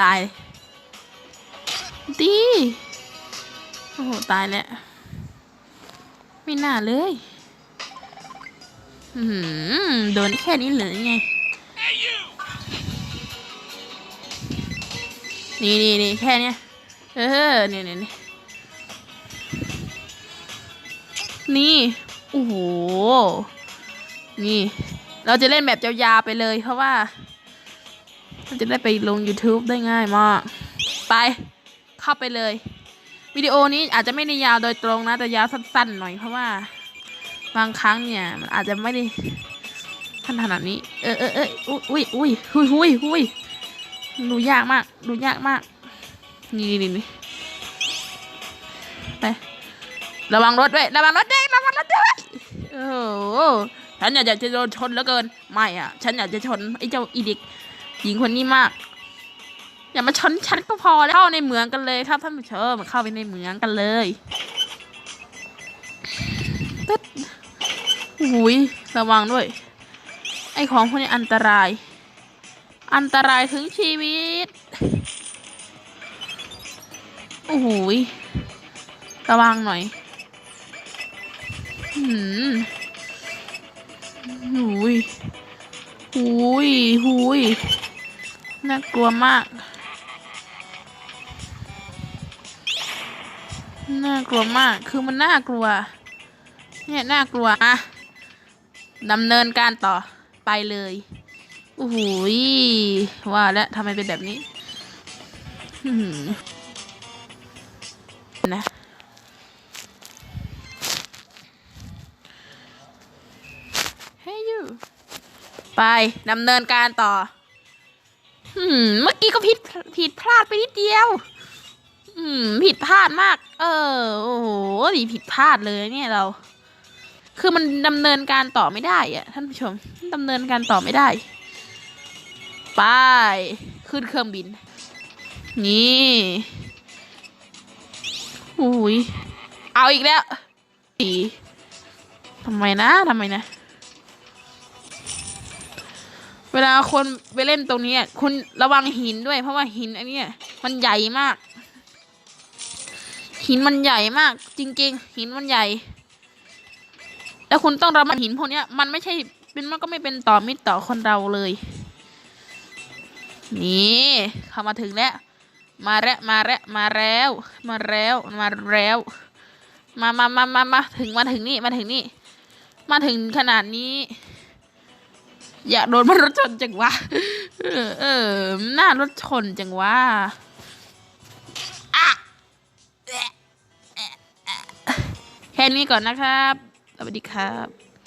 ตาย ดี โอ้โห ตายแล้ว ไม่น่าเลย อืมโดนแค่นี้เหลือไง นี่นี่นี่แค่เนี้ย เออเนี่ยเนี่ยเนี่ยนี่ โอ้โห นี่ เราจะเล่นแบบยาวๆไปเลยเพราะว่า เราจะได้ไปลง YouTube ได้ง่ายมาก ไปเข้าไปเลย วิดีโอนี้อาจจะไม่ได้ยาวโดยตรงนะ แต่ยาวสั้นๆหน่อยเพราะว่า บางครั้งเนี่ยมันอาจจะไม่ได้ทันขนาดนี้ เออเออเอออุ้ยอุ้ยอุ้ยอุ้ยอุ้ยดูยากมาก ดูยากมาก นี่นี่นี่ไประวังรถด้วย ระวังรถด้วยระวังรถด้วยโอ้ฉันอยากจะโดนชนเหลือเกิน ไม่อะ ฉันอยากจะชนไอ้เจ้าอีดิก หญิงคนนี้มาก อย่ามาชนฉันก็พอแล้วเข้าในเมืองกันเลยครับท่านผู้ชมเข้าไปในเมืองกันเลยตึ๊ดหุยระวังด้วย ไอของพวกนี้อันตราย อันตรายถึงชีวิตโอ้โหระวังหน่อยหืมหูยหูยหูย น่ากลัวมาก น่ากลัวมาก คือมันน่ากลัว เนี่ยน่ากลัวอะดำเนินการต่อไปเลยโอ้โหว่าแล้วทำไมเป็นแบบนี้นะ Hey you ไปดำเนินการต่อ อืม เมื่อกี้ก็ผิดผิดพลาดไปนิดเดียว อืม ผิดพลาดมาก เออ โอ้โหดีผิดพลาดเลยเนี่ยเรา คือมันดำเนินการต่อไม่ได้อะท่านผู้ชมดำเนินการต่อไม่ได้ ไป ขึ้นเครื่องบิน นี่อุ้ยเอาอีกแล้วอีทำไมนะทำไมนะ เวลาคนไปเล่นตรงนี้คุณระวังหินด้วย เพราะว่าหินอันนี้มันใหญ่มาก หินมันใหญ่มาก จริง ๆ หินมันใหญ่ แล้วคุณต้องระมัดหินพวกนี้มันไม่ใช่เป็นมันก็ไม่เป็นต่อมิตรต่อคนเราเลย นี่เข้ามาถึงแล้ว มาแล้วมาแล้วมาแล้ว มาแล้วมาแล้วมามามามามาถึงมาถึงนี่มาถึงนี่ มาถึงขนาดนี้ อย่าโดนมันรถชนจังวะเออเออหน้ารถชนจังวะอะแค่นี้ก่อนนะครับ สวัสดีครับ